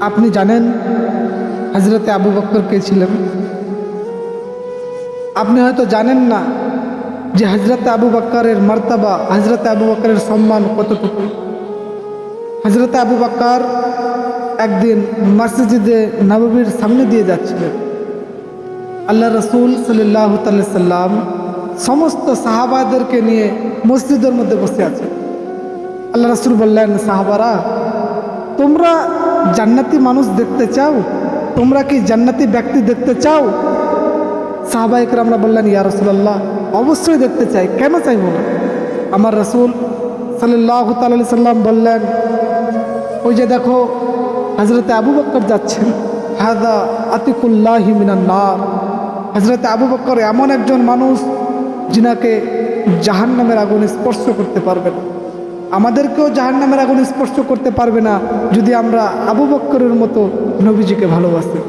আপনি জানেন হজরতে আবু বক্কর কে ছিলেন? আপনি হয়তো জানেন না যে হজরত আবু বক্করের মর্তবা হজরত আবু বক্করের সম্মান কতটুকু? হজরত আবু বক্কর একদিন মসজিদে নববীর সামনে দিয়ে যাচ্ছিলেন। আল্লাহ রসুল সাল্লাহ সাল্লাম সমস্ত সাহাবাদেরকে নিয়ে মসজিদের মধ্যে বসে আছে আল্লাহ রসুল বললেন, সাহাবারা তোমরা জান্নাতি মানুষ দেখতে চাও? তোমরা কি জান্নাতি ব্যক্তি দেখতে চাও? সাহাবাহিকরা আমরা বললেন, ইয়া রসুল্লাহ অবশ্যই দেখতে চাই। কেন চাইব না? আমার রসুল সাল্লাহ তাল্লি সাল্লাম বললেন, ওই যে দেখো হজরতে আবু বক্কর যাচ্ছেন। হাদা আতিকুল্লাহ মিনান্নার হজরতে আবু বক্কর এমন একজন মানুষ, যিনাকে জাহান নামের আগুন স্পর্শ করতে পারবে না। আমাদেরকেও জাহান নামের আগুন স্পর্শ করতে পারবে না যদি আমরা আবু বক্করের মতো নবীজিকে ভালোবাসি।